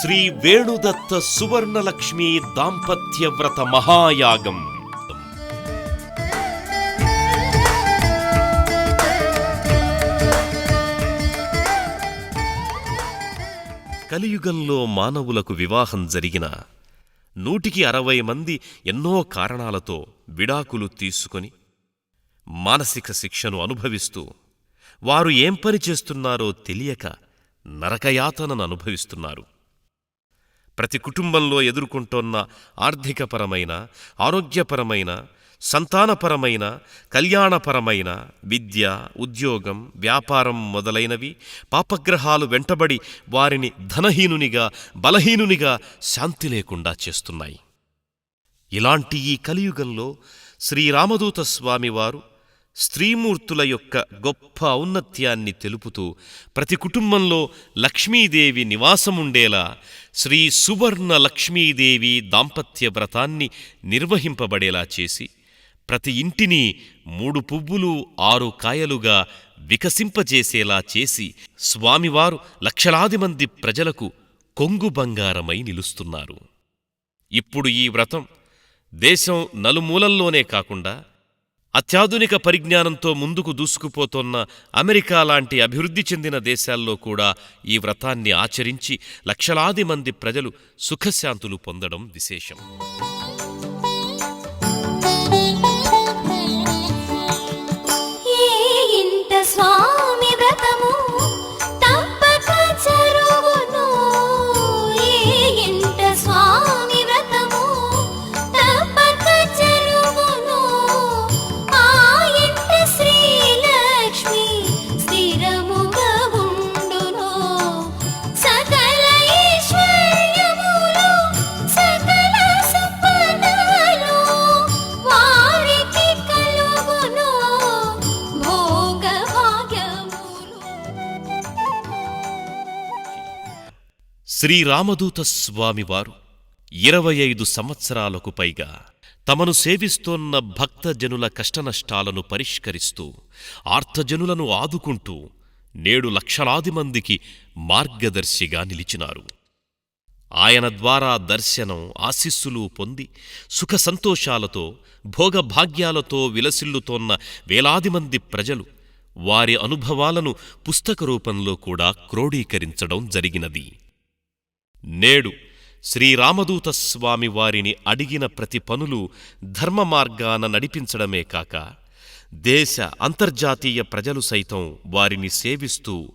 శ్రీ వేణుదత్త సువర్ణలక్ష్మి దాంపత్య వ్రత మహాయాగం. కలియుగంలో మానవులకు వివాహం జరిగిన నూటికి అరవై మంది ఎన్నో కారణాలతో విడాకులు తీసుకొని మానసిక శిక్షను అనుభవిస్తూ వారు ఏం పని చేస్తున్నారో తెలియక నరకయాతనను అనుభవిస్తున్నారు. ప్రతి కుటుంబంలో ఎదుర్కొంటోన్న ఆర్థికపరమైన ఆరోగ్యపరమైన సంతానపరమైన కళ్యాణపరమైన విద్య ఉద్యోగం వ్యాపారం మొదలైనవి పాపగ్రహాలు వెంటబడి వారిని ధనహీనునిగా బలహీనునిగా శాంతి లేకుండా చేస్తున్నాయి. ఇలాంటి ఈ కలియుగంలో శ్రీరామదూత స్వామివారు స్త్రీమూర్తుల యొక్క గొప్ప ఔన్నత్యాన్ని తెలుపుతూ ప్రతి కుటుంబంలో లక్ష్మీదేవి నివాసముండేలా శ్రీ సువర్ణ లక్ష్మీదేవి దాంపత్య వ్రతాన్ని నిర్వహింపబడేలా చేసి ప్రతి ఇంటిని మూడు పువ్వులు ఆరు కాయలుగా వికసింపజేసేలా చేసి స్వామివారు లక్షలాది మంది ప్రజలకు కొంగు బంగారమై నిలుస్తున్నారు. ఇప్పుడు ఈ వ్రతం దేశం నలుమూలల్లోనే కాకుండా అత్యాధునిక పరిజ్ఞానంతో ముందుకు దూసుకుపోతోన్న అమెరికా లాంటి అభివృద్ధి చెందిన దేశాల్లో కూడా ఈ వ్రతాన్ని ఆచరించి లక్షలాది మంది ప్రజలు సుఖశాంతులు పొందడం విశేషం. శ్రీరామదూత స్వామివారు ఇరవై ఐదు సంవత్సరాలకు పైగా తమను సేవిస్తోన్న భక్తజనుల కష్టనష్టాలను పరిష్కరిస్తూ ఆర్తజనులను ఆదుకుంటూ నేడు లక్షలాది మందికి మార్గదర్శిగా నిలిచినారు. ఆయన ద్వారా దర్శనం ఆశీస్సులు పొంది సుఖ సంతోషాలతో భోగభాగ్యాలతో విలసిల్లుతోన్న వేలాది మంది ప్రజలు వారి అనుభవాలను పుస్తక రూపంలో కూడా క్రోడీకరించడం జరిగినది. నేడు శ్రీరామదూత స్వామి వారిని అడిగిన ప్రతి పనులు ధర్మ మార్గాన నడిపించడమే కాక దేశ అంతర్జాతీయ ప్రజలు సైతం వారిని సేవిస్తూ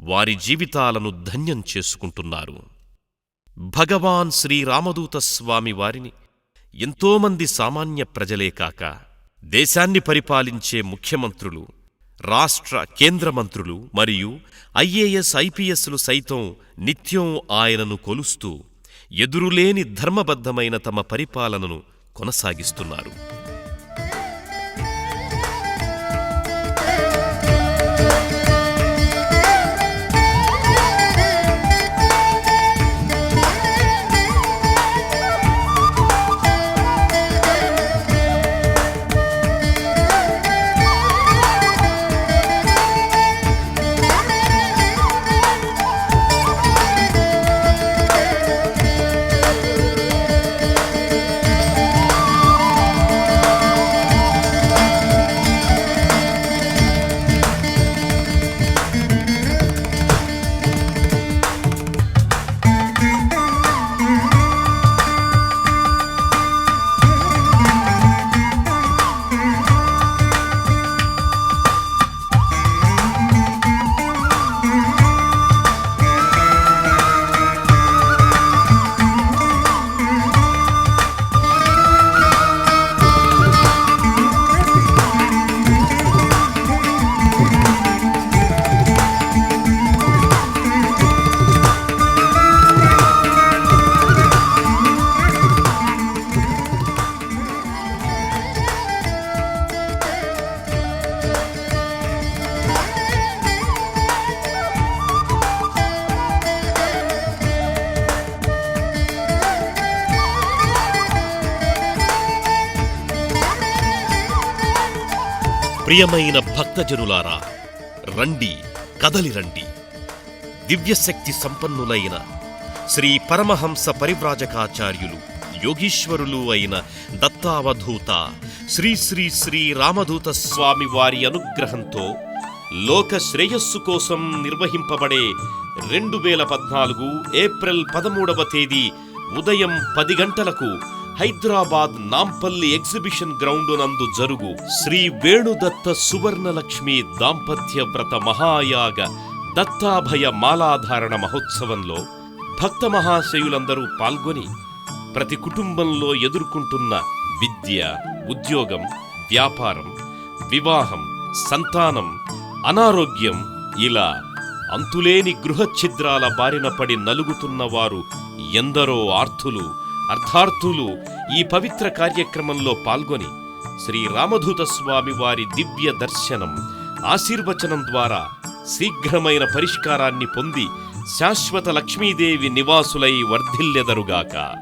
వారి జీవితాలను ధన్యం చేసుకుంటున్నారు. భగవాన్ శ్రీరామదూత స్వామి వారిని ఎంతోమంది సామాన్య ప్రజలే కాక దేశాన్ని పరిపాలించే ముఖ్యమంత్రులు రాష్ట్ర కేంద్ర మంత్రులు మరియు ఐఏఎస్ ఐపీఎస్లు సైతం నిత్యం ఆయనను కొలుస్తూ ఎదురులేని ధర్మబద్ధమైన తమ పరిపాలనను కొనసాగిస్తున్నారు. ప్రియమైన భక్తజనులారా రండి కదలి రండి. దివ్యశక్తి సంపన్నులైన శ్రీ పరమహంస పరివ్రాజకాచార్యులు యోగీశ్వరులు అయిన దత్తావధూత శ్రీ శ్రీ శ్రీ రామదూత స్వామి వారి అనుగ్రహంతో లోక శ్రేయస్సు కోసం నిర్వహింపబడే రెండు వేల పద్నాలుగు ఏప్రిల్ పదమూడవ తేదీ ఉదయం పది గంటలకు హైదరాబాద్ నాంపల్లి ఎగ్జిబిషన్ గ్రౌండ్ నందు జరుగు శ్రీ వేణుదత్త సువర్ణలక్ష్మి దాంపత్య వ్రత మహాయాగ దత్తాభయ మాలాధారణ మహోత్సవంలో భక్త మహాశయులందరూ పాల్గొని ప్రతి కుటుంబంలో ఎదుర్కొంటున్న విద్య ఉద్యోగం వ్యాపారం వివాహం సంతానం అనారోగ్యం ఇలా అంతులేని గృహఛిద్రాల బారిన పడి నలుగుతున్న వారు ఎందరో ఆర్తులు అర్థార్థులు ఈ పవిత్ర కార్యక్రమంలో పాల్గొని శ్రీ రామధూత స్వామి వారి దివ్య దర్శనం ఆశీర్వచనం ద్వారా శీఘ్రమైన పరిష్కారాన్ని పొంది శాశ్వత లక్ష్మీదేవి నివాసులై వర్ధిల్లెదరుగాక.